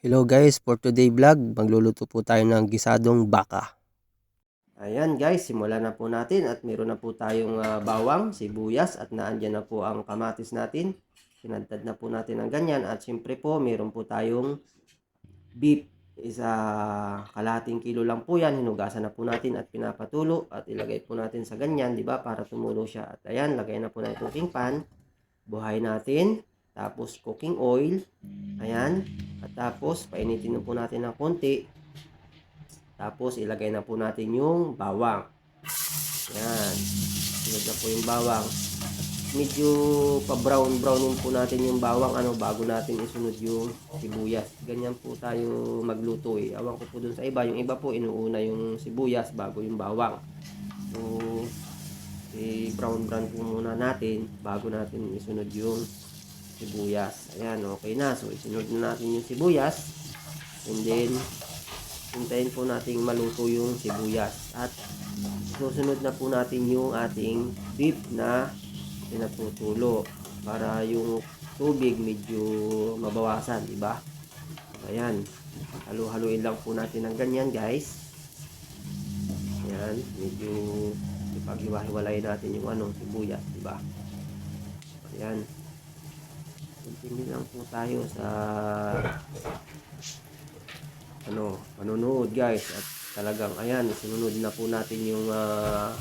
Hello guys, for today vlog, magluluto po tayo ng gisadong baka. Ayan guys, simulan na po natin at meron na po tayong ah, bawang, sibuyas at naandyan na po ang kamatis natin. Sinadtad na po natin ng ganyan at siyempre po meron po tayong beef. Isa kalahating kilo lang po yan, hinugasan na po natin at pinapatulo at ilagay po natin sa ganyan, di ba, para tumulo siya. At ayan, lagay na po natin cooking pan, buhay natin, tapos cooking oil, ayan, at tapos, painitin na po natin ng konti. Tapos, ilagay na po natin yung bawang. Yan. Sunod na po yung bawang. Medyo pa-brown-brownin po natin yung bawang ano, bago natin isunod yung sibuyas. Ganyan po tayo magluto eh. Awan ko po dun sa iba. Yung iba po, inuuna yung sibuyas bago yung bawang. So, i-brown-brown po muna natin bago natin isunod yung sibuyas. Ayan, okay na. So, isunod na natin yung sibuyas. And then, hintayin po nating maluto yung sibuyas. At susunod na po natin yung ating beef na pinatutulo para yung tubig medyo mabawasan, di ba? Ayan. Halo-haluin lang po natin ng ganyan, guys. Ayan, medyo ipaghiwa-hiwalay natin yung anong sibuyas, di ba? Ayan. Continue lang po tayo sa ano, panonood guys. At talagang ayan, sinunod na po natin yung uh,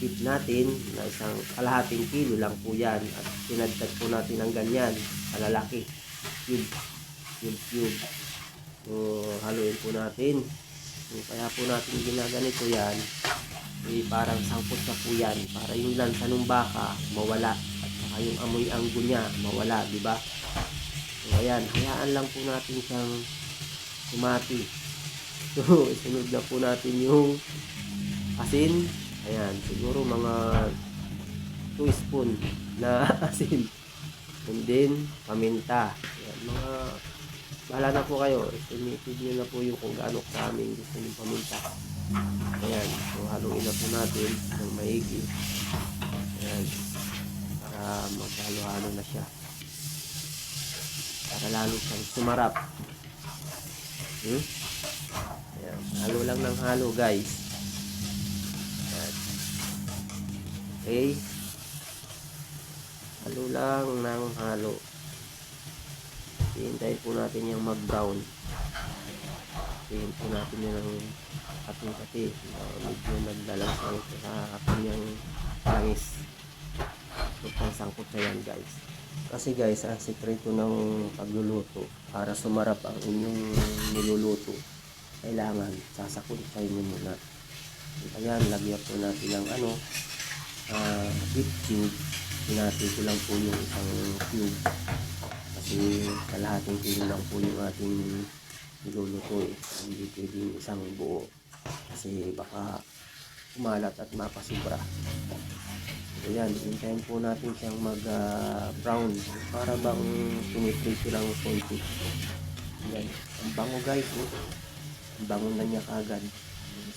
beef natin na isang kalahating kilo lang po yan. At sinadtad po natin ng ganyan kalalaki. Cube. Cube cube. So haluin po natin. So, kaya po natin ginaganito yan. Eh, parang sangkot sa po yan. Para yung lansa ng baka mawala at saka yung amoy anggo niya mawala di ba? So ayan hayaan lang po natin siyang tumati so isunod na po natin yung asin. Ayan siguro mga 2 spoon na asin. And then paminta. Ayan, mga bahala na po kayo. Estimated nyo na po yung kung gaano sa amin gusto nyo paminta. Ayan so haluin na po natin ng maigi. Ayan maghalo-halo na siya. Para lalo siyang sumarap. Hmm? ayan, halo lang ng halo guys. Ayan. okay. Halo lang ng halo. Hihintayin po natin yung mag brown hihintayin po natin yung kating-kati uh, medyo naglalasang sa kanyang langis Huwag sangkot sa yan guys. Kasi guys ang sikreto ng pagluluto para sumarap ang inyong niluluto kailangan sasakuntay nyo muna. Ayan lagyan po natin ng ano uh, beef cube. Pinati ko lang po yung isang cube. Kasi kalahating kilo lang po yung ating niluluto eh. Hindi pwedeng isang buo. Kasi baka kumalat at mapasubra So yan, hintayin po natin siyang mag uh, brown para bang piniprito lang konti. Yan, ang bango guys, oh. ang bango na niya kagad.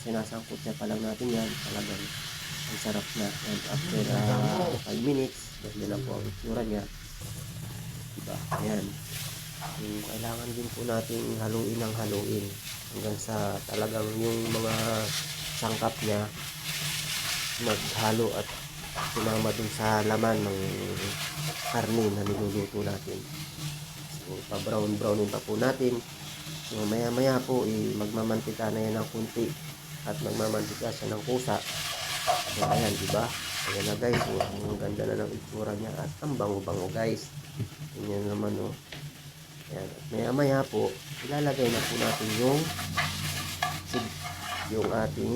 Sinasangkot niya pa lang natin yan, talagang ang sarap na. And after 5 uh, minutes, ganyan na po ang itsura niya. Diba? Ayan. So, kailangan din po natin haluin ng haluin hanggang sa talagang yung mga sangkap niya maghalo at sumama dun sa laman ng karne na niluluto natin. So, pa-brown brownin pa po natin. So, maya maya po, eh, magmamantika na yan ng kunti at magmamantika siya ng kusa. So, ayan, di ba? Ayan na guys, oh, ang ganda na ng itsura niya at ang bango-bango guys. Ganyan naman, oh. Ayan. At maya maya po, ilalagay na po natin yung yung ating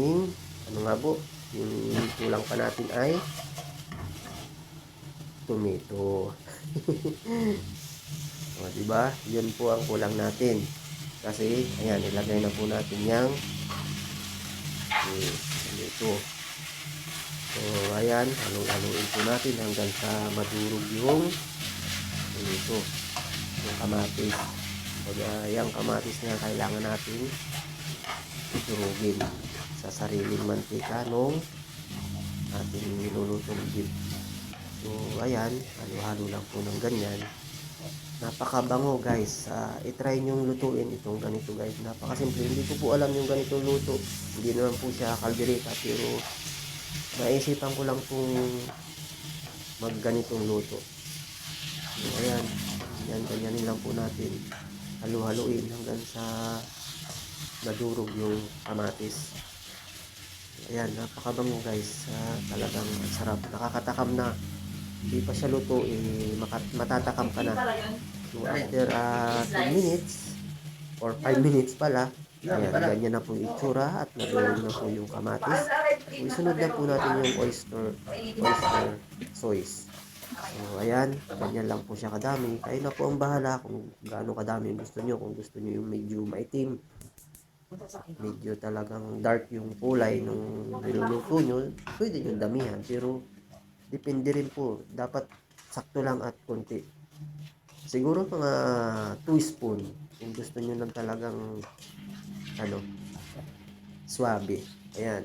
ano nga po, yung kulang pa natin ay tomato. o, diba? Yun po ang kulang natin. Kasi, ayan, ilagay na po natin yung tomato. So, ayan, halong-haluin po natin hanggang sa madurog yung tomato. Yung kamatis. Pag uh, yung kamatis na kailangan natin durugin sa sariling mantika nung ating nilulutong beef. So, ayan, halo-halo lang po ng ganyan. Napakabango guys. Ah, i-try nyo lutuin itong ganito guys. Napakasimple. Hindi ko po alam yung ganitong luto. Hindi naman po siya kaldereta pero naisipan ko lang pong mag ganitong luto. So, ayan. Yan, ganyanin lang po natin. Halu-haluin hanggang sa nadurog yung kamatis. Ayan, napakabango guys. Ah, talagang ang sarap. Nakakatakam na. Hindi pa siya luto, eh, matatakam ka na. So, after ah, 10 minutes or 5 minutes pala, ayan, ganyan na po yung itsura at nadurog na po yung kamatis. So, isunod na po natin yung oyster, oyster sauce. So, ayan, ganyan lang po siya kadami. Kayo na po ang bahala kung gaano kadami yung gusto nyo. Kung gusto nyo yung medyo maitim, medyo talagang dark yung kulay nung niluluto nyo, pwede nyo damihan. Pero, depende rin po. Dapat sakto lang at konti. Siguro mga 2 spoon. Kung gusto nyo lang talagang ano, swabe. Ayan.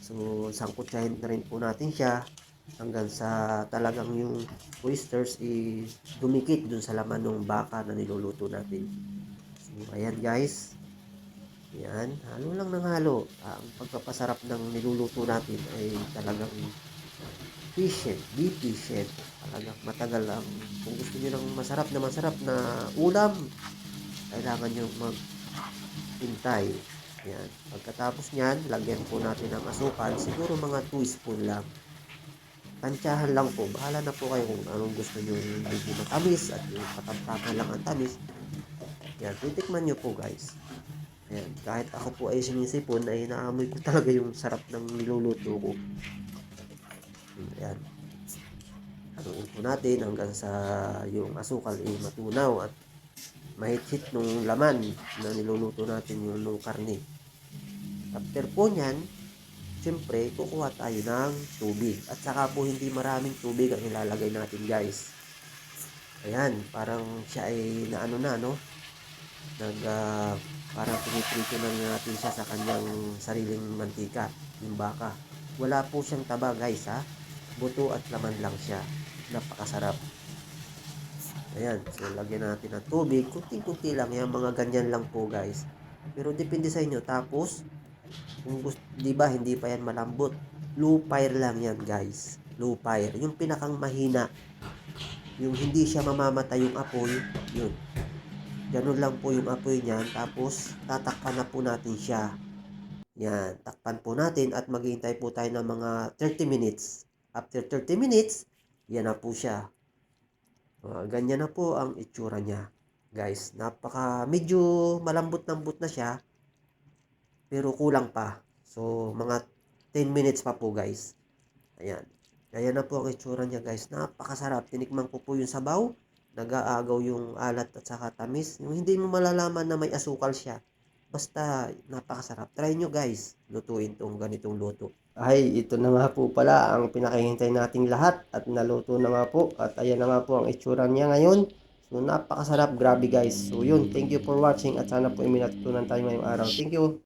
So, sangkutsahin na rin po natin siya hanggang sa talagang yung oysters i dumikit dun sa laman ng baka na niluluto natin. So, ayan guys. Yan, halo lang ng halo. Ah, ang pagpapasarap ng niluluto natin ay talagang patient, be patient. Talagang matagal lang. Kung gusto niyo ng masarap na masarap na ulam, kailangan nyo maghintay. Yan. Pagkatapos niyan, lagyan po natin ng asukal. Siguro mga 2 spoon lang. Tansyahan lang po. Bahala na po kayo kung anong gusto nyo. Yung medyo matamis at yung patamtakan lang ang tamis. Yan. Titikman nyo po guys. Ayan, kahit ako po ay sinisipon ay naamoy ko talaga yung sarap ng niluluto ko. Ayan. Haluin po natin hanggang sa yung asukal ay matunaw at mahit-hit nung laman na niluluto natin yung nung karne. After po niyan, siyempre kukuha tayo ng tubig. At saka po hindi maraming tubig ang ilalagay natin guys. Ayan, parang siya ay naano na no? Nag ah, parang piniprito na natin siya sa kanyang sariling mantika, yung baka. Wala po siyang taba guys ha. Buto at laman lang siya. Napakasarap. Ayan, so lagyan natin ng tubig. Kunti-kunti lang yan, mga ganyan lang po guys. Pero depende sa inyo. Tapos, kung gusto, di ba hindi pa yan malambot. Low fire lang yan guys. Low fire. Yung pinakang mahina. Yung hindi siya mamamatay yung apoy, yun. Ganun lang po yung apoy niyan. Tapos, tatakpan na po natin siya. Yan, takpan po natin at maghihintay po tayo ng mga 30 minutes. After 30 minutes, yan na po siya. Uh, ganyan na po ang itsura niya. Guys, napaka medyo malambot-lambot na siya. Pero kulang pa. So, mga 10 minutes pa po guys. Ayan. Ayan na po ang itsura niya guys. Napakasarap. Tinikman ko po yung sabaw. Nag-aagaw yung alat at saka tamis. Yung hindi mo malalaman na may asukal siya. Basta napakasarap. Try nyo guys. Lutuin tong ganitong luto. Ay, ito na nga po pala ang pinakihintay nating lahat at naluto na nga po at ayan na nga po ang itsura niya ngayon. So napakasarap, grabe guys. So yun, thank you for watching at sana po ay may natutunan tayo ngayong araw. Thank you.